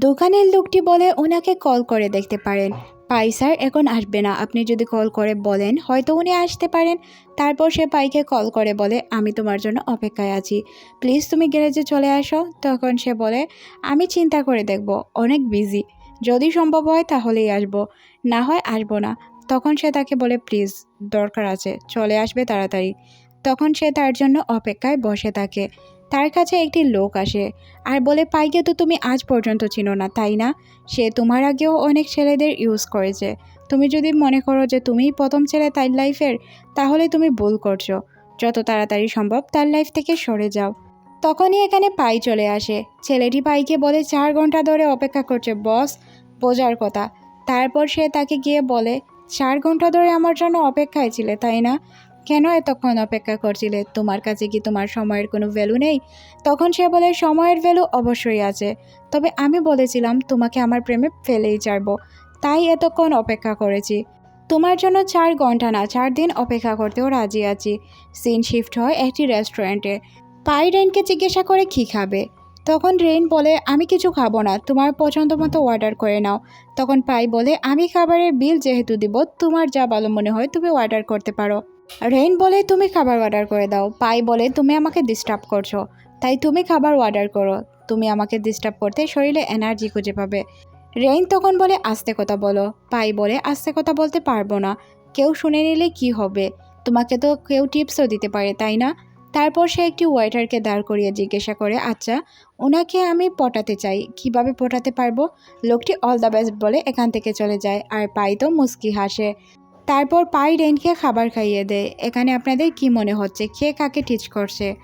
দোকানের লোকটি বলে, ওনাকে কল করে দেখতে পারেন। পাই স্যার, এখন আসবে না। আপনি যদি কল করে বলেন, হয়তো উনি আসতে পারেন। তারপর সে পাইকে কল করে বলে, আমি তোমার জন্য অপেক্ষায় আছি। প্লিজ, তুমি গ্যারেজে চলে আসো। তখন সে বলে, আমি চিন্তা করে দেখব। অনেক বিজি। যদি সম্ভব হয়, তাহলেই আসব। না হয়, আসব না। তখন সে তাকে বলে, প্লিজ, দরকার আছে। চলে আসবে তাড়াতাড়ি। তখন সে তার জন্য অপেক্ষায় বসে থাকে। তার কাছে একটি লোক আসে আর বলে, পাইকে তো তুমি আজ পর্যন্ত চিনো না, তাই না? সে তোমার আগেও অনেক ছেলেদের ইউজ করেছে। তুমি যদি মনে করো যে তুমিই প্রথম ছেলে তার লাইফের তাহলে তুমি ভুল করছ। যত তাড়াতাড়ি সম্ভব তার লাইফ থেকে সরে যাও। তখনই এখানে পাই চলে আসে। ছেলেটি পাইকে বলে, চার ঘণ্টা ধরে অপেক্ষা করছে বস বোঝার কথা। তারপর সে তাকে গিয়ে বলে, চার ঘণ্টা ধরে আমার জন্য অপেক্ষায় ছিলে, তাই না? কেন এতক্ষণ অপেক্ষা করছিলে? তোমার কাছে কি তোমার সময়ের কোনো ভ্যালু নেই? তখন সে বলে, সময়ের ভ্যালু অবশ্যই আছে। তবে আমি বলেছিলাম তোমাকে আমার প্রেমে ফেলেই ছাড়বো। তাই এতক্ষণ অপেক্ষা করেছি। তোমার জন্য চার ঘণ্টা না, চার দিন অপেক্ষা করতেও রাজি আছি। সিন শিফট হয় একটি রেস্টুরেন্টে পাই রেনকে জিজ্ঞাসা করে কী খাবে? তখন রেন বলে, আমি কিছু খাব না, তোমার পছন্দ মতো অর্ডার করে নাও। তখন পাই বলে, আমি খাবারের বিল যেহেতু দিব, তোমার যা ভালো মনে হয় তুমি অর্ডার করতে পারো। রেন বলে তুমি খাবার অর্ডার করে দাও, পাই বলে তুমি আমাকে ডিস্টার্ব করছ। তাই তুমি খাবার অর্ডার করো, তুমি আমাকে ডিস্টার্ব করতে শরীরে এনার্জি খুঁজে পাবে। রেইন তখন বলে, আস্তে কথা বলো। পাই বলে, আস্তে কথা বলতে পারব না। কেউ শুনে নিলে কি হবে? তোমাকে তো কেউ টিপসও দিতে পারে, তাই না? তারপর সে একটি ওয়েটারকে দাঁড় করিয়ে জিজ্ঞাসা করে আচ্ছা ওনাকে আমি পটাতে চাই, কীভাবে পটাতে পারব? লোকটি অল দ্য বেস্ট বলে এখান থেকে চলে যায়। আর পাই তো মুস্কি হাসে। তারপর পাই রেনকে খাবার খাইয়ে দেয়। এখানে আপনাদের কি মনে হচ্ছে? কে কাকে টিচ করছে?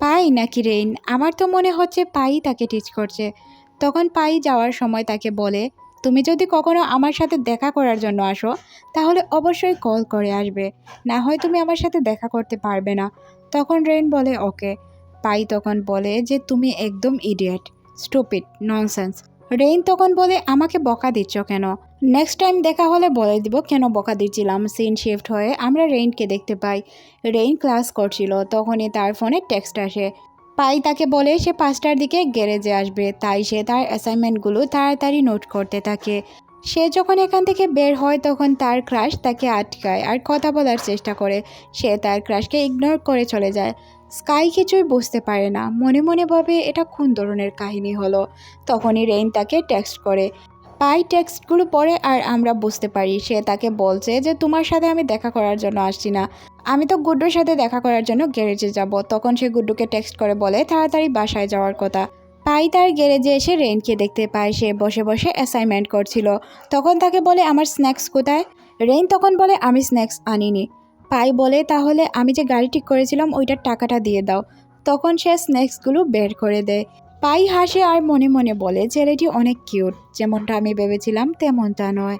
পাই নাকি রেইন? আমার তো মনে হচ্ছে পাই তাকে টিচ করছে। তখন পাই যাওয়ার সময় তাকে বলে, তুমি যদি কখনো আমার সাথে দেখা করার জন্য আসো, তাহলে অবশ্যই কল করে আসবে। না হয় তুমি আমার সাথে দেখা করতে পারবে না। তখন রেইন বলে, ওকে। পাই তখন বলে যে, তুমি একদম ইডিয়েট স্টুপিড ননসেন্স রেইন তখন বলে, আমাকে বকা দিচ্ছ কেন? নেক্সট টাইম দেখা হলে বলে দিব কেন বকা দিচ্ছিলাম। সিন শিফট হয়ে আমরা রেইনকে দেখতে পাই। রেইন ক্লাস করছিল। তখনই তার ফোনে টেক্সট আসে। পাই তাকে বলে, সে পাঁচটার দিকে গ্যারেজে আসবে। তাই সে তার অ্যাসাইনমেন্টগুলো তাড়াতাড়ি নোট করতে থাকে। সে যখন এখান থেকে বের হয়, তখন তার ক্রাশ তাকে আটকায় আর কথা বলার চেষ্টা করে। সে তার ক্রাশকে ইগনোর করে চলে যায়। স্কাই কিছুই বুঝতে পারে না। মনে মনে ভাবে, এটা কোন ধরনের কাহিনী হলো? তখনই রেইন তাকে টেক্সট করে। পাই টেক্সটগুলো পড়ে আর আমরা বুঝতে পারি। সে তাকে বলছে যে, তোমার সাথে আমি দেখা করার জন্য আসছি না। আমি তো গুড্ডুর সাথে দেখা করার জন্য গ্যারেজে যাব। তখন সে গুড্ডুকে টেক্সট করে বলে, তাড়াতাড়ি বাসায় যাওয়ার কথা। পাই তার গ্যারেজে এসে রেইনকে দেখতে পায়। সে বসে বসে অ্যাসাইনমেন্ট করছিল। তখন তাকে বলে, আমার স্ন্যাক্স কোথায়? রেইন তখন বলে, আমি স্ন্যাক্স আনিনি। পাই বলে তাহলে আমি যে গাড়ি ঠিক করেছিলাম ওইটার টাকাটা দিয়ে দাও। তখন সে স্ন্যাক্সগুলো বের করে দেয়। পাই হাসে আর মনে মনে বলে, ছেলেটি অনেক কিউট। যেমনটা আমি ভেবেছিলাম, তেমনটা নয়।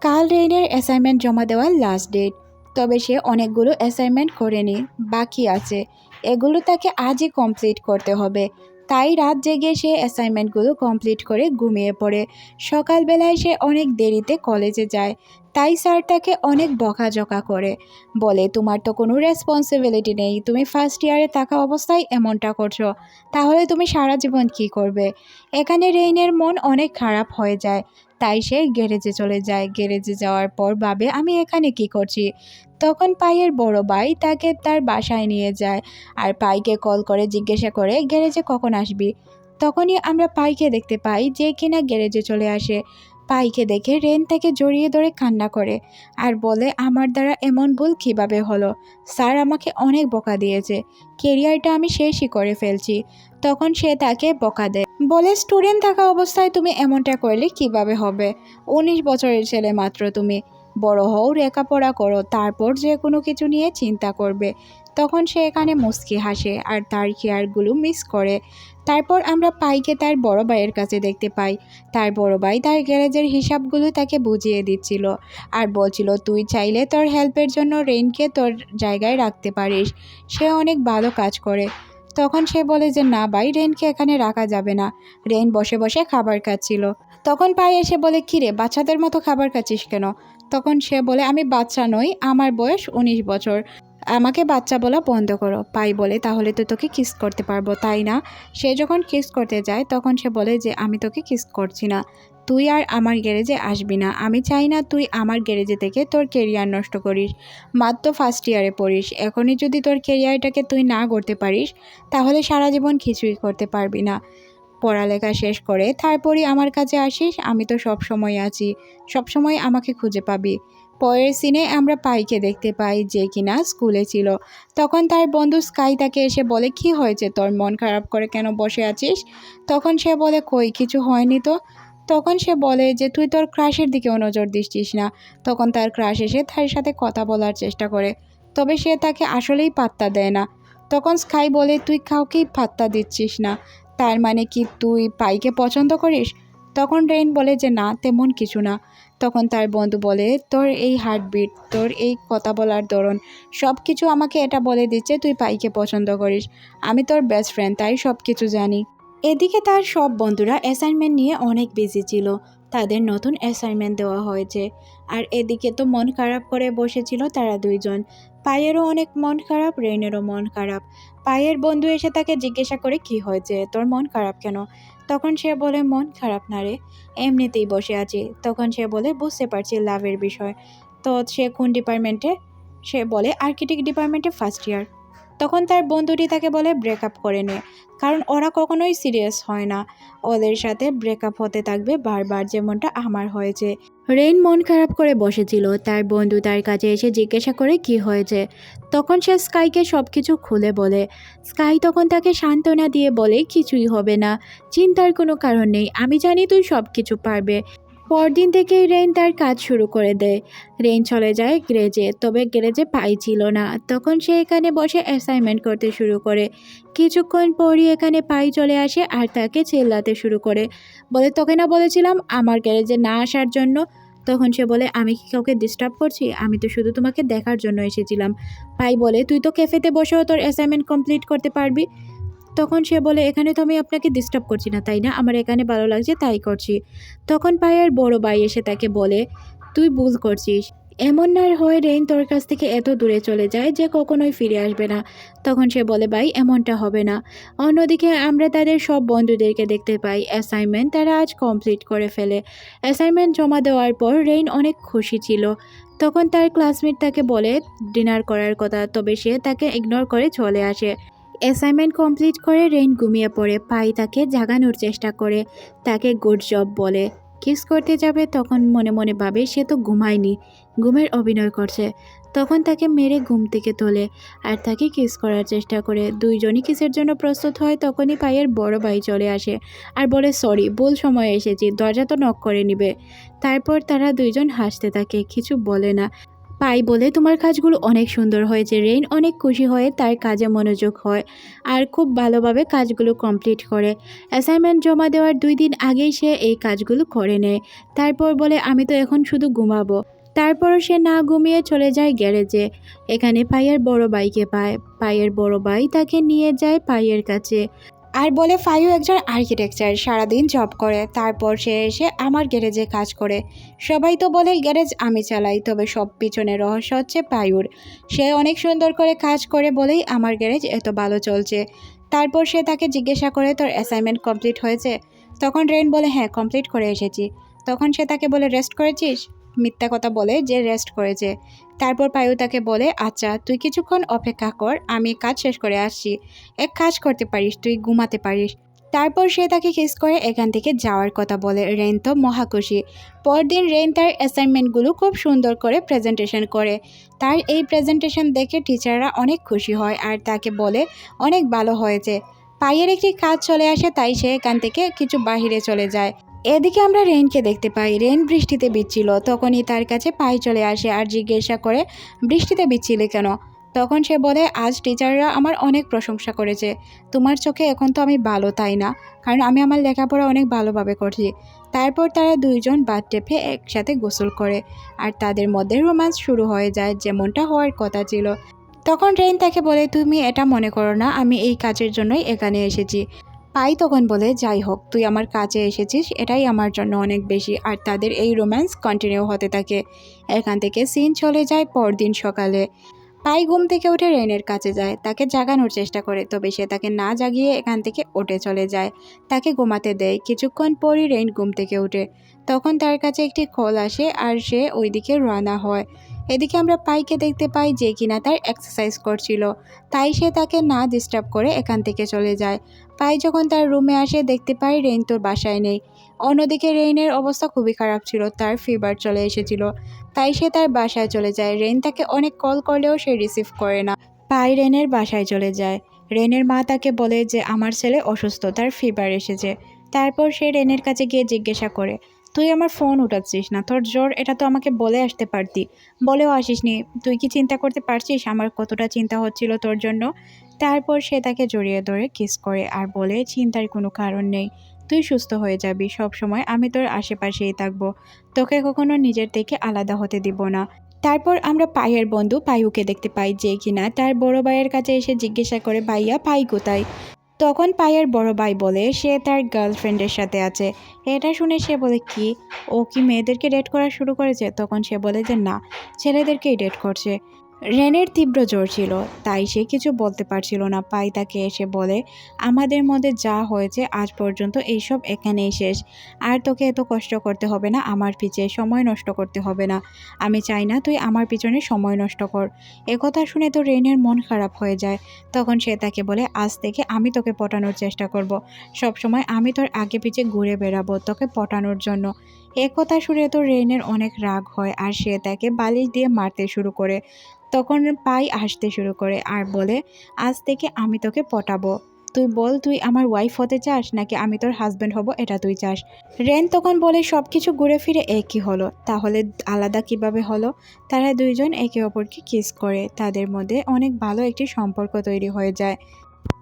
কাল রেইনের অ্যাসাইনমেন্ট জমা দেওয়ার লাস্ট ডেট তবে সে অনেকগুলো অ্যাসাইনমেন্ট করেনি বাকি আছে। এগুলো তাকে আজই কমপ্লিট করতে হবে। তাই রাত জেগে সে অ্যাসাইনমেন্টগুলো কমপ্লিট করে ঘুমিয়ে পড়ে। সকালবেলায় সে অনেক দেরিতে কলেজে যায়। তাই স্যার তাকে অনেক বকাঝকা করে। বলে, তোমার তো কোনো রেসপন্সিবিলিটি নেই। তুমি ফার্স্ট ইয়ারে থাকা অবস্থায় এমনটা করছ। তাহলে তুমি সারা জীবন কি করবে? এখানে রেইনের মন অনেক খারাপ হয়ে যায়। তাই সে গ্যারেজে চলে যায়। গ্যারেজে যাওয়ার পর ভাবে, আমি এখানে কি করছি? তখন পায়ের বড় ভাই তাকে তার বাসায় নিয়ে যায় আর পাইকে কল করে জিজ্ঞাসা করে, গ্যারেজে কখন আসবি? তখনই আমরা পাইকে দেখতে পাই যে কিনা গ্যারেজে চলে আসে। পাইকে দেখে রেন তাকে জড়িয়ে ধরে কান্না করে আর বলে, আমার দ্বারা এমন ভুল কীভাবে হলো? স্যার আমাকে অনেক বকা দিয়েছে। কেরিয়ারটা আমি শেষই করে ফেলছি। তখন সে তাকে বকা দেয়। বলে, স্টুডেন্ট থাকা অবস্থায় তুমি এমনটা করলে কীভাবে হবে? উনিশ বছরের ছেলে মাত্র তুমি। বড় হও, লেখাপড়া করো, তারপর যে কোনো কিছু নিয়ে চিন্তা করবে। তখন সে এখানে মুস্কি হাসে আর তার কেয়ারগুলো মিস করে। তারপর আমরা পাইকে তার বড় ভাইয়ের কাছে দেখতে পাই। তার বড় ভাই তার গ্যারেজের হিসাবগুলো তাকে বুঝিয়ে দিচ্ছিল আর বলছিল, তুই চাইলে তোর হেল্পের জন্য রেইনকে তোর জায়গায় রাখতে পারিস। সে অনেক ভালো কাজ করে। তখন সে বলে যে, না ভাই রেনকে এখানে রাখা যাবে না। রেন বসে বসে খাবার খাচ্ছিল। তখন পাই এসে বলে কিরে বাচ্চাদের মতো খাবার খাচ্ছিস কেন? তখন সে বলে, আমি বাচ্চা নই, আমার বয়স উনিশ বছর। আমাকে বাচ্চা বলা বন্ধ করো, পাই বলে তাহলে তো তোকে কিস করতে পারব, তাই না? সে যখন কিস করতে যায়, তখন সে বলে যে, আমি তোকে কিস করছি না। তুই আর আমার গ্যারেজে আসবি না। আমি চাই না তুই আমার গ্যারেজে থেকে তোর কেরিয়ার নষ্ট করিস। মাত্র ফার্স্ট ইয়ারে পড়িস। এখনই যদি তোর কেরিয়ারটাকে তুই না করতে পারিস, তাহলে সারা জীবন কিছুই করতে পারবি না। পড়ালেখা শেষ করে তারপরই আমার কাছে আসিস। আমি তো সব সময় আছি। সব সময় আমাকে খুঁজে পাবি। পরের সিনে আমরা পাইকে দেখতে পাই যে কিনা স্কুলে ছিল। তখন তার বন্ধু স্কাই তাকে এসে বলে, কি হয়েছে? তোর মন খারাপ করে কেন বসে আছিস? তখন সে বলে, কই, কিছু হয়নি তো? তখন সে বলে যে, তুই তোর ক্রাশের দিকেও নজর দিচ্ছিস না। তখন তার ক্রাশ এসে তার সাথে কথা বলার চেষ্টা করে। তবে সে তাকে আসলেই পাত্তা দেয় না। তখন স্কাই বলে, তুই কাউকেই পাত্তা দিচ্ছিস না। তার মানে কি তুই পাইকে পছন্দ করিস? তখন রেইন বলে যে, না, তেমন কিছু না। তখন তার বন্ধু বলে, তোর এই হার্টবিট তোর এই কথা বলার ধরন সব কিছু আমাকে এটা বলে দিচ্ছে, তুই পাইকে পছন্দ করিস। আমি তোর বেস্ট ফ্রেন্ড তাই সব কিছু জানি। এদিকে তার সব বন্ধুরা অ্যাসাইনমেন্ট নিয়ে অনেক বিজি ছিল। তাদের নতুন অ্যাসাইনমেন্ট দেওয়া হয়েছে। আর এদিকে তো মন খারাপ করে বসেছিল তারা দুইজন। পায়েরও অনেক মন খারাপ, রেইনেরও মন খারাপ। পায়ের বন্ধু এসে তাকে জিজ্ঞাসা করে, কি হয়েছে? তোর মন খারাপ কেন? তখন সে বলে, মন খারাপ না রে, এমনিতেই বসে আছি। তখন সে বলে, বুঝতে পারছি লাভের বিষয়। তো সে কোন ডিপার্টমেন্টে সে বলে আর্কিটেক্ট ডিপার্টমেন্টে ফার্স্ট ইয়ার তখন তার বন্ধুটি তাকে বলে ব্রেকআপ করে নে। কারণ ওরা কখনোই সিরিয়াস হয় না। ওদের সাথে ব্রেকআপ হতে থাকবে বারবার, যেমনটা আমার হয়েছে। রেইন মন খারাপ করে বসেছিল। তার বন্ধু তার কাছে এসে জিজ্ঞাসা করে, কি হয়েছে? তখন সে স্কাইকে সব কিছু খুলে বলে। স্কাই তখন তাকে সান্ত্বনা দিয়ে বলে, কিছুই হবে না। চিন্তার কোনো কারণ নেই। আমি জানি তুই সব কিছু পারবে। পরদিন থেকেই রেইন তার কাজ শুরু করে দেয়। রেইন চলে যায় গ্রেজে তবে গ্রেজে পাই ছিল না। তখন সে এখানে বসে অ্যাসাইনমেন্ট করতে শুরু করে। কিছুক্ষণ পরই এখানে পাই চলে আসে আর তাকে চেল্লাতে শুরু করে। বলে, তোকে না বলেছিলাম আমার গ্যারেজে না আসার জন্য? তখন সে বলে, আমি কি কাউকে ডিস্টার্ব করছি? আমি তো শুধু তোমাকে দেখার জন্য এসেছিলাম। পাই বলে, তুই তো ক্যাফেতে বসেও তোর অ্যাসাইনমেন্ট কমপ্লিট করতে পারবি। তখন সে বলে, এখানে তো আমি আপনাকে ডিস্টার্ব করছি না, তাই না? আমার এখানে ভালো লাগছে, তাই করছি। তখন পায়ের বড় ভাই এসে তাকে বলে, তুই ভুল করছিস। এমন না হয়ে রেইন তোর কাছ থেকে এত দূরে চলে যায় যে কখনোই ফিরে আসবে না। তখন সে বলে, ভাই, এমনটা হবে না। অন্যদিকে আমরা তাদের সব বন্ধুদেরকে দেখতে পাই। অ্যাসাইনমেন্ট তারা আজ কমপ্লিট করে ফেলে। অ্যাসাইনমেন্ট জমা দেওয়ার পর রেইন অনেক খুশি ছিল। তখন তার ক্লাসমেট তাকে বলে ডিনার করার কথা। তবে সে তাকে ইগনোর করে চলে আসে। অ্যাসাইনমেন্ট কমপ্লিট করে রেইন ঘুমিয়ে পড়ে, পাই তাকে জাগানোর চেষ্টা করে, তাকে গুড জব বলে। কিস করতে যাবে তখন মনে মনে ভাবে সে তো ঘুমায়নি, ঘুমের অভিনয় করছে। তখন তাকে মেরে ঘুম থেকে তোলে আর তাকে কিস করার চেষ্টা করে। দুইজনই কিসের জন্য প্রস্তুত হয় তখনই পায়ের বড় ভাই চলে আসে আর বলে সরি ভুল সময়ে এসেছি, দরজা তো নক করে নিবে। তারপর তারা দুইজন হাসতে থাকে, কিছু বলে না। পাই বলে তোমার কাজগুলো অনেক সুন্দর হয়েছে রেইন অনেক খুশি হয়ে, তার কাজে মনোযোগ হয় আর খুব ভালোভাবে কাজগুলো কমপ্লিট করে। অ্যাসাইনমেন্ট জমা দেওয়ার দুই দিন আগেই সে এই কাজগুলো করে নেয়। তারপর বলে, আমি তো এখন শুধু ঘুমাবো। তারপরও সে না ঘুমিয়ে চলে যায় গ্যারেজে। এখানে পায়ের বড় ভাইকে পায়। পায়ের বড় ভাই তাকে নিয়ে যায় পায়ের কাছে। আর বলে ফাইও একজন আর্কিটেকচার, সারাদিন জব করে, তারপর সে এসে আমার গ্যারেজে কাজ করে। সবাই তো বলে, গ্যারেজ আমি চালাই, তবে সব পিছনে রহস্য হচ্ছে পায়ুর সে অনেক সুন্দর করে কাজ করে বলেই আমার গ্যারেজ এত ভালো চলছে। তারপর সে তাকে জিজ্ঞাসা করে, তোর অ্যাসাইনমেন্ট কমপ্লিট হয়েছে? তখন রেন বলে হ্যাঁ কমপ্লিট করে এসেছি। তখন সে তাকে বলে রেস্ট করেছিস? মিথ্যা কথা বলে যে রেস্ট করেছে। তারপর পায়ু তাকে বলে আচ্ছা তুই কিছুক্ষণ অপেক্ষা কর, আমি কাজ শেষ করে আসছি। এক কাজ করতে পারিস, তুই ঘুমাতে পারিস। তারপর সে তাকে কিস করে, এখান থেকে যাওয়ার কথা বলে। রেন তো মহাখুশি পরদিন রেন তার অ্যাসাইনমেন্টগুলো খুব সুন্দর করে প্রেজেন্টেশন করে। তার এই প্রেজেন্টেশন দেখে টিচাররা অনেক খুশি হয় আর তাকে বলে, অনেক ভালো হয়েছে। পায়ের একটি কাজ চলে আসে, তাই সে এখান থেকে কিছু বাহিরে চলে যায়। এদিকে আমরা রেনকে দেখতে পাই। রেন বৃষ্টিতে বিচ্ছিল তখনই তার কাছে পায়ে চলে আসে আর জিজ্ঞাসা করে, বৃষ্টিতে বিচ্ছিলে কেন? তখন সে বলে, আজ টিচাররা আমার অনেক প্রশংসা করেছে। তোমার চোখে এখন তো আমি ভালো, তাই না? কারণ আমি আমার লেখাপড়া অনেক ভালোভাবে করছি। তারপর তারা দুইজন বাদ টেপে একসাথে গোসল করে আর তাদের মধ্যে রোম্যান্স শুরু হয়ে যায় যেমনটা হওয়ার কথা ছিল। তখন রেন তাকে বলে, তুমি এটা মনে করো না, আমি এই কাজের জন্যই এখানে এসেছি। পাই তখন বলে, যাই হোক, তুই আমার কাছে এসেছিস, এটাই আমার জন্য অনেক বেশি। আর তাদের এই রোম্যান্স কন্টিনিউ হতে থাকে। এখান থেকে সিন চলে যায় পরদিন সকালে। পাই ঘুম থেকে উঠে রেনের কাছে যায়। তাকে জাগানোর চেষ্টা করে, তবে সে তাকে না জাগিয়ে এখান থেকে ওঠে চলে যায়। তাকে ঘুমাতে দেয়। কিছুক্ষণ পরই রেন ঘুম থেকে উঠে। তখন তার কাছে একটি কল আসে আর সে ওইদিকে রওনা হয়। এদিকে আমরা পাইকে দেখতে পাই যে কিনা তার এক্সারসাইজ করছিল। তাই সে তাকে না ডিস্টার্ব করে এখান থেকে চলে যায়। পাই যখন তার রুমে আসে, দেখতে পাই রেইন তোর বাসায় নেই। অন্যদিকে রেইনের অবস্থা খুবই খারাপ ছিল, তার ফিভার চলে এসেছিল। তাই সে তার বাসায় চলে যায়। রেইন তাকে অনেক কল করলেও সে রিসিভ করে না। পাই রেনের বাসায় চলে যায়। রেনের মা তাকে বলে যে, আমার ছেলে অসুস্থ, তার ফিভার এসেছে। তারপর সে রেনের কাছে গিয়ে জিজ্ঞাসা করে তুই আমার ফোন উঠাচ্ছিস না, তোর জ্বর, এটা তো আমাকে বলে আসতে পারতি। বলেও আসিসনি, তুই কি চিন্তা করতে পারছিস? আমার কতটা চিন্তা হচ্ছিল তোর জন্য? তারপর সে তাকে জড়িয়ে ধরে কিস করে আর বলে, চিন্তার কোনো কারণ নেই, তুই সুস্থ হয়ে যাবি, সব সময় আমি তোর আশেপাশেই থাকব। তোকে কখনো নিজের থেকে আলাদা হতে দিব না। তারপর আমরা পায়ের বন্ধু পায়ুকে দেখতে পাই যে কিনা তার বড় ভাইয়ের কাছে এসে জিজ্ঞাসা করে, ভাইয়া, পাই কোথায়? তখন পায়ের বড় ভাই বলে, সে তার গার্লফ্রেন্ডের সাথে আছে। এটা শুনে সে বলে, কি? ও কি মেয়েদেরকে ডেট করা শুরু করেছে? তখন সে বলে যে, না, ছেলেদেরকেই ডেট করছে। রেনের তীব্র জ্বর ছিল, তাই সে কিছু বলতে পারছিল না। পাই তাকে এসে বলে, আমাদের মধ্যে যা হয়েছে আজ পর্যন্ত এইসব এখানেই শেষ। আর তোকে এত কষ্ট করতে হবে না, আমার পিছে সময় নষ্ট করতে হবে না। আমি চাই না তুই আমার পিছনে সময় নষ্ট কর। একথা শুনে তো রেনের মন খারাপ হয়ে যায়। তখন সে তাকে বলে, আজ থেকে আমি তোকে পটানোর চেষ্টা করব। সব সময় আমি তোর আগে পিছে ঘুরে বেড়াবো তোকে পটানোর জন্য। একথা শুনে তো রেনের অনেক রাগ হয়, আর সে তাকে বালিশ দিয়ে মারতে শুরু করে। তখন পাই হাসতে শুরু করে আর বলে, আজ থেকে আমি তোকে পটাবো। তুই বল, তুই আমার ওয়াইফ হতে চাস নাকি আমি তোর হাজব্যান্ড হব এটা তুই চাস? রেন তখন বলে সব কিছু ঘুরে ফিরে একই হলো। তাহলে আলাদা কীভাবে হলো? তারা দুইজন একে অপরকে কিস করে। তাদের মধ্যে অনেক ভালো একটি সম্পর্ক তৈরি হয়ে যায়।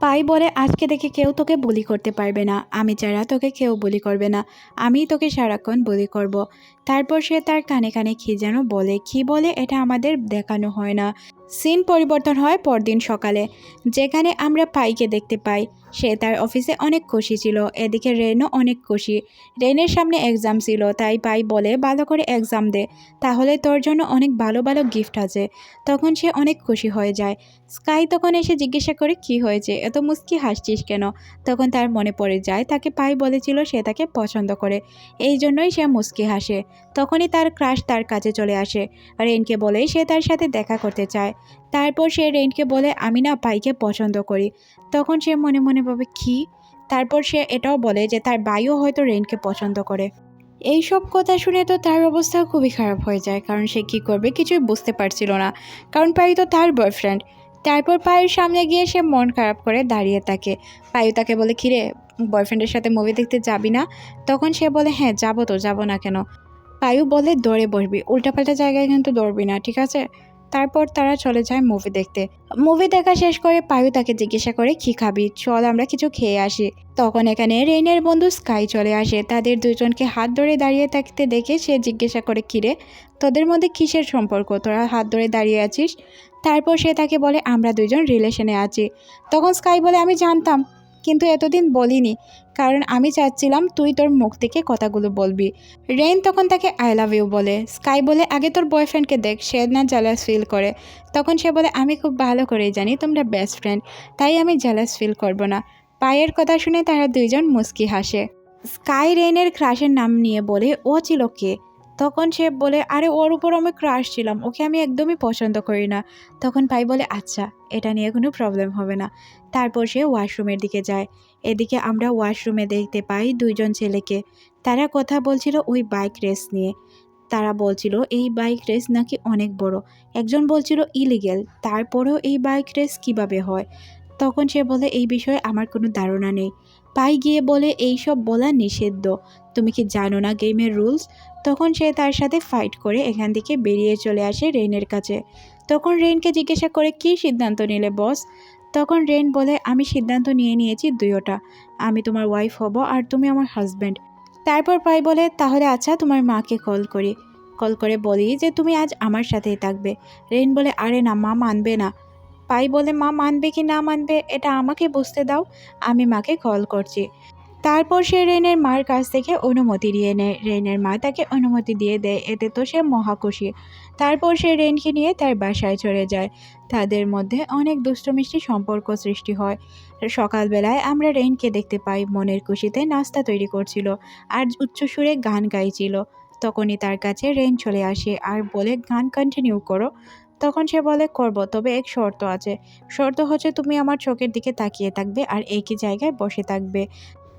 পাই বলে, আজকে দেখে কেউ তোকে বলি করতে পারবে না। আমি ছাড়া তোকে কেউ বলি করবে না। আমি তোকে সারাক্ষণ বলি করব। তারপর সে তার কানে কানে কি যেন বলে, কি বলে এটা আমাদের দেখানো হয় না। সিন পরিবর্তন হয় পরদিন সকালে, যেখানে আমরা পাইকে দেখতে পাই। সে তার অফিসে অনেক খুশি ছিল, এদিকে রেনও অনেক খুশি। রেনের সামনে এক্সাম ছিল, তাই পাই বলে, ভালো করে এক্সাম দে, তাহলে তোর জন্য অনেক ভালো ভালো গিফট আছে। তখন সে অনেক খুশি হয়ে যায়। স্কাই তখন এসে জিজ্ঞাসা করে, কি হয়েছে? এত মুস্কি হাসছিস কেন? তখন তার মনে পড়ে যায়, তাকে পাই বলেছিল সে তাকে পছন্দ করে, এই জন্যই সে মুস্কি হাসে। তখনই তার ক্রাশ তার কাছে চলে আসে। রেনকে বলে সে তার সাথে দেখা করতে চায়। তারপর সে রেনকে বলে, আমি না পাইকে পছন্দ করি। তখন সে মনে মনে ভাবে, কি? তারপর সে এটাও বলে যে, তার ভাইও হয়তো রেনকে পছন্দ করে। এই সব কথা শুনে তো তার অবস্থা খুবই খারাপ হয়ে যায়, কারণ সে কি করবে কিছুই বুঝতে পারছিল না। কারণ পাই তো তার বয়ফ্রেন্ড তারপর পায়ের সামনে গিয়ে সে মন খারাপ করে দাঁড়িয়ে থাকে। পায়ু তাকে বলে, কিরে বয়ফ্রেন্ডের সাথে মুভি দেখতে যাবি না? তখন সে বলে হ্যাঁ যাব তো, যাব না কেন? পায়ু বলে দৌড়ে বসবি। উল্টাপাল্টা জায়গায় কিন্তু দৌড়বি না, ঠিক আছে? তারপর তারা চলে যায় মুভি দেখতে। মুভি দেখা শেষ করে পায়ু তাকে জিজ্ঞাসা করে, কি খাবি? চল আমরা কিছু খেয়ে আসি। তখন এখানে রেইনের বন্ধু স্কাই চলে আসে। তাদের দুজনকে হাত ধরে দাঁড়িয়ে থাকতে দেখে সে জিজ্ঞাসা করে কিরে তোদের মধ্যে কিসের সম্পর্ক? তোরা হাত ধরে দাঁড়িয়ে আছিস? তারপর সে তাকে বলে, আমরা দুজন রিলেশনে আছি। তখন স্কাই বলে, আমি জানতাম। কিন্তু এতদিন বলিনি, কারণ আমি চাচ্ছিলাম তুই তোর মুখ থেকে কথাগুলো বলবি। রেইন তখন তাকে আই লাভ ইউ বলে। স্কাই বলে, আগে তোর বয়ফ্রেন্ডকে দেখ, সে না জ্যালাস ফিল করে। তখন সে বলে, আমি খুব ভালো করেই জানি তোমরা বেস্ট ফ্রেন্ড তাই আমি জ্যালাস ফিল করব না। পায়ের কথা শুনে তারা দুইজন মুস্কি হাসে। স্কাই রেইনের ক্রাশের নাম নিয়ে বলে, ও ছিল কে? তখন সে বলে, আরে, ওর উপর আমি ক্রাশ ছিলাম, ওকে আমি একদমই পছন্দ করি না। তখন পাই বলে আচ্ছা এটা নিয়ে কোনো প্রবলেম হবে না। তারপর সে ওয়াশরুমের দিকে যায়। এদিকে আমরা ওয়াশরুমে দেখতে পাই দুইজন ছেলেকে। তারা কথা বলছিল ওই বাইক রেস নিয়ে। তারা বলছিল, এই বাইক রেস নাকি অনেক বড়। একজন বলছিল ইলিগেল তারপরেও এই বাইক রেস কীভাবে হয়? তখন সে বলে, এই বিষয়ে আমার কোনো ধারণা নেই। পাই গিয়ে বলে এই সব বলা নিষিদ্ধ। তুমি কি জানো না গেমের রুলস? তখন সে তার সাথে ফাইট করে এখান থেকে বেরিয়ে চলে আসে রেইনের কাছে। তখন রেইনকে জিজ্ঞাসা করে, কী সিদ্ধান্ত নিলে, বস? তখন রেইন বলে, আমি সিদ্ধান্ত নিয়ে নিয়েছি দুইটা। আমি তোমার ওয়াইফ হব আর তুমি আমার হাজব্যান্ড তারপর পাই বলে, তাহলে আচ্ছা তোমার মাকে কল করি। কল করে বলি যে, তুমি আজ আমার সাথেই থাকবে। রেইন বলে, আরে না, মা মানবে না। পাই বলে মা মানবে কি না মানবে, এটা আমাকে বুঝতে দাও, আমি মাকে কল করছি। তারপর সে রেনের মার কাছ থেকে অনুমতি নিয়ে নেয়। রেনের মা তাকে অনুমতি দিয়ে দেয়, এতে তো সে মহাখুশি তারপর সে রেনকে নিয়ে তার বাসায় চলে যায়। তাদের মধ্যে অনেক দুষ্টমিষ্টি সম্পর্ক সৃষ্টি হয়। সকালবেলায় আমরা রেনকে দেখতে পাই, মনের খুশিতে নাস্তা তৈরি করছিল আর উচ্চস্বরে গান গাইছিল। তখনই তার কাছে রেন চলে আসে আর বলে, গান কন্টিনিউ করো। তখন সে বলে, করব, তবে এক শর্ত আছে। শর্ত হচ্ছে তুমি আমার চোখের দিকে তাকিয়ে থাকবে আর একই জায়গায় বসে থাকবে।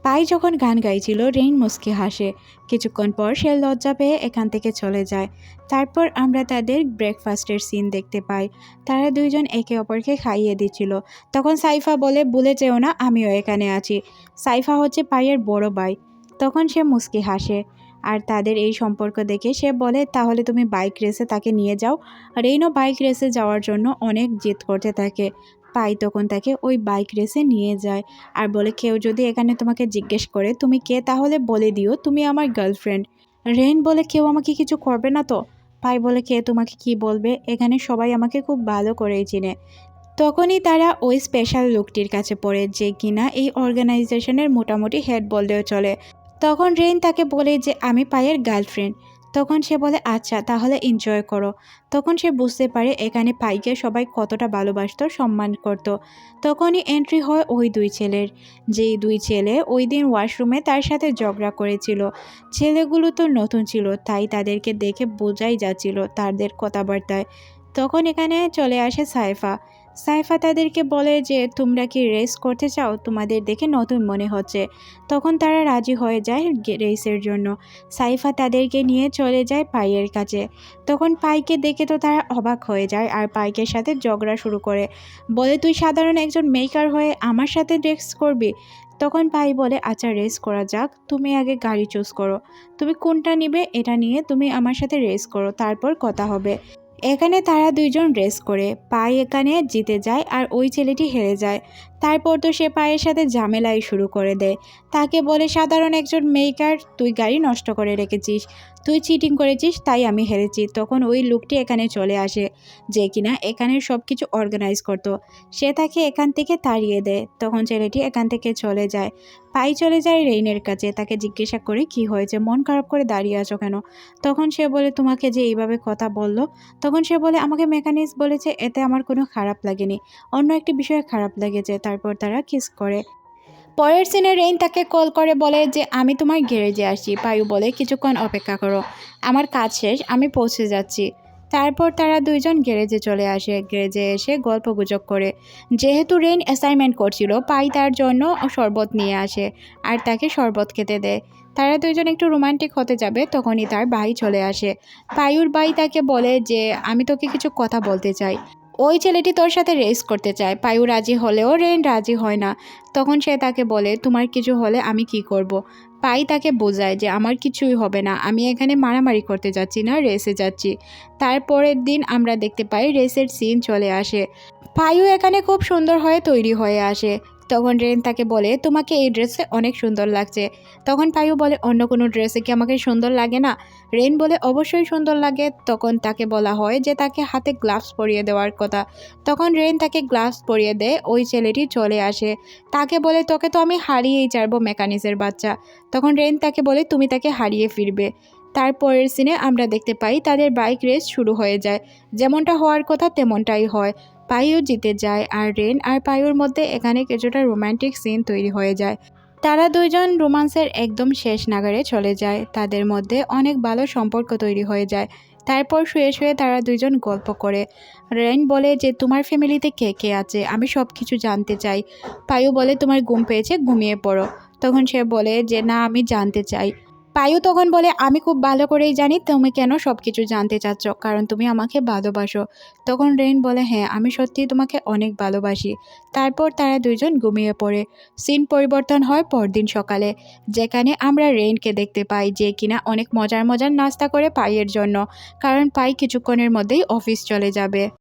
পাই যখন গান গাইছিল, রেইন মুস্কি হাসে। কিছুক্ষণ পর সে লজ্জা পেয়ে এখান থেকে চলে যায়। তারপর আমরা তাদের ব্রেকফাস্টের সিন দেখতে পাই। তারা দুইজন একে অপরকে খাইয়ে দিচ্ছিল। তখন সাইফা বলে, ভুলে যেও না, আমিও এখানে আছি। সাইফা হচ্ছে পায়ের বড় ভাই। তখন সে মুস্কি হাসে। আর তাদের এই সম্পর্ক দেখে সে বলে, তাহলে তুমি বাইক রেসে তাকে নিয়ে যাও। রেইনও বাইক রেসে যাওয়ার জন্য অনেক জেদ করতে থাকে। পাই তখন তাকে ওই বাইক রেসে নিয়ে যায় আর বলে, কেউ যদি এখানে তোমাকে জিজ্ঞেস করে, তুমি কে? তাহলে বলে দিও, তুমি আমার গার্লফ্রেন্ড রেন বলে, কেউ আমাকে কিছু করবে না তো? পাই বলে, কে তোমাকে কি বলবে? এখানে সবাই আমাকে খুব ভালো করেই চিনে। তখনই তারা ওই স্পেশাল লোকটির কাছে পড়ে, যে কিনা এই অর্গানাইজেশনের মোটামুটি হেড বললেও চলে। তখন রেইন তাকে বলে যে, আমি পায়ের গার্লফ্রেন্ড। তখন সে বলে আচ্ছা তাহলে এনজয় করো। তখন সে বুঝতে পারে এখানে পাইকে সবাই কতটা ভালোবাসতো, সম্মান করত। তখনই এন্ট্রি হয় ওই দুই ছেলের। যেই দুই ছেলে ওই দিন ওয়াশরুমে তার সাথে ঝগড়া করেছিল। ছেলেগুলো তো নতুন ছিল, তাই তাদেরকে দেখে বোঝাই যাচ্ছিল তাদের কথাবার্তায়। তখন এখানে চলে আসে সাইফা। সাইফা তাদেরকে বলে যে, তোমরা কি রেস করতে চাও? তোমাদের দেখে নতুন মনে হচ্ছে। তখন তারা রাজি হয়ে যায় রেসের জন্য। সাইফা তাদেরকে নিয়ে চলে যায় পাইয়ের কাছে। তখন পাইকে দেখে তো তারা অবাক হয়ে যায় আর পাইকের সাথে ঝগড়া শুরু করে। বলে, তুই সাধারণ একজন মেকার হয়ে আমার সাথে রেস করবি? তখন পাই বলে আচ্ছা রেস করা যাক। তুমি আগে গাড়ি চুজ করো। তুমি কোনটা নিবে, এটা নিয়ে তুমি আমার সাথে রেস করো। তারপর কথা হবে। এখানে তারা দুইজন রেস করে পাই এখানে জিতে যায় আর ওই ছেলেটি হেরে যায়। তারপর তো সে পায়ের সাথে ঝামেলাই শুরু করে দেয়। তাকে বলে, সাধারণ একজন মেকার, তুই গাড়ি নষ্ট করে রেখেছিস। তুই চিটিং করেছিস, তাই আমি হেরেছি। তখন ওই লোকটি এখানে চলে আসে, যে কিনা এখানে সব কিছু অর্গানাইজ করতো। সে তাকে এখান থেকে তাড়িয়ে দেয়। তখন ছেলেটি এখান থেকে চলে যায়। পাই চলে যায় রেইনের কাছে। তাকে জিজ্ঞাসা করে, কি হয়েছে? মন খারাপ করে দাঁড়িয়ে আছো কেন? তখন সে বলে, তোমাকে যে এইভাবে কথা বলল? তখন সে বলে, আমাকে মেকানিক্স বলেছে, এতে আমার কোনো খারাপ লাগেনি। অন্য একটি বিষয়ে খারাপ লেগেছে। তারপর তারা কিস করে। পরের সিনে রেইন তাকে কল করে, বলে যে, আমি তোমার গ্যারেজে আসি পায়ু বলে কিছুক্ষণ অপেক্ষা করো। আমার কাজ শেষ, আমি পৌঁছে যাচ্ছি। তারপর তারা দুইজন গ্যারেজে চলে আসে। গ্যারেজে এসে গল্প গুজব করে। যেহেতু রেইন অ্যাসাইনমেন্ট করছিল, পাই তার জন্য শরবত নিয়ে আসে আর তাকে শরবত খেতে দেয়। তারা দুইজন একটু রোমান্টিক হতে যাবে, তখনই তার ভাই চলে আসে। পায়ুর ভাই তাকে বলে যে, আমি তোকে কিছু কথা বলতে চাই। ওই ছেলেটি তোর সাথে রেস করতে চায়। পায়ু রাজি হলেও রেন রাজি হয় না। তখন সে তাকে বলে, তোমার কিছু হলে আমি কি করব। পাই তাকে বোঝায় যে, আমার কিছুই হবে না। আমি এখানে মারামারি করতে যাচ্ছি না রেসে যাচ্ছি। তারপরের দিন আমরা দেখতে পাই রেসের সিন চলে আসে। পায়ু এখানে খুব সুন্দর হয়ে তৈরি হয়ে আসে। তখন রেন তাকে বলে, তোমাকে এই ড্রেসে অনেক সুন্দর লাগছে। তখন পায়ু বলে, অন্য কোনো ড্রেসে কি আমাকে সুন্দর লাগে না? রেন বলে, অবশ্যই সুন্দর লাগে। তখন তাকে বলা হয় যে তাকে হাতে গ্লাভস পরিয়ে দেওয়ার কথা। তখন রেন তাকে গ্লাভস পরিয়ে দেয়, ওই ছেলেটি চলে আসে। তাকে বলে, তোকে তো আমি হারিয়েই ছাড়বো মেকানিক্সের বাচ্চা। তখন রেন তাকে বলে, তুমি তাকে হারিয়ে ফিরবে। তারপরের সিনে আমরা দেখতে পাই, তাদের বাইক রেস শুরু হয়ে যায়। যেমনটা হওয়ার কথা, তেমনটাই হয়। পায়ু জিতে যায় আর রেন আর পায়ুর মধ্যে এখানে কিছুটা রোমান্টিক সিন তৈরি হয়ে যায়। তারা দুইজন রোমান্সের একদম শেষ নাগারে চলে যায়। তাদের মধ্যে অনেক ভালো সম্পর্ক তৈরি হয়ে যায়। তারপর শুয়ে শুয়ে তারা দুইজন গল্প করে। রেন বলে যে, তোমার ফ্যামিলিতে কে কে আছে? আমি সব কিছু জানতে চাই। পায়ু বলে, তোমার ঘুম পেয়েছে, ঘুমিয়ে পড়ো। তখন সে বলে যে, না, আমি জানতে চাই। পায়ু তখন বলে, আমি খুব ভালো করেই জানি তুমি কেন সব কিছু জানতে চাচ্ছ, কারণ তুমি আমাকে ভালোবাসো। তখন রেন বলে হ্যাঁ আমি সত্যিই তোমাকে অনেক ভালোবাসি। তারপর তারা দুইজন ঘুমিয়ে পড়ে। সিন পরিবর্তন হয় পরদিন সকালে, যেখানে আমরা রেনকে দেখতে পাই যে কিনা অনেক মজার মজার নাস্তা করে পাইয়ের জন্য, কারণ পাই কিছুক্ষণের মধ্যেই অফিস চলে যাবে।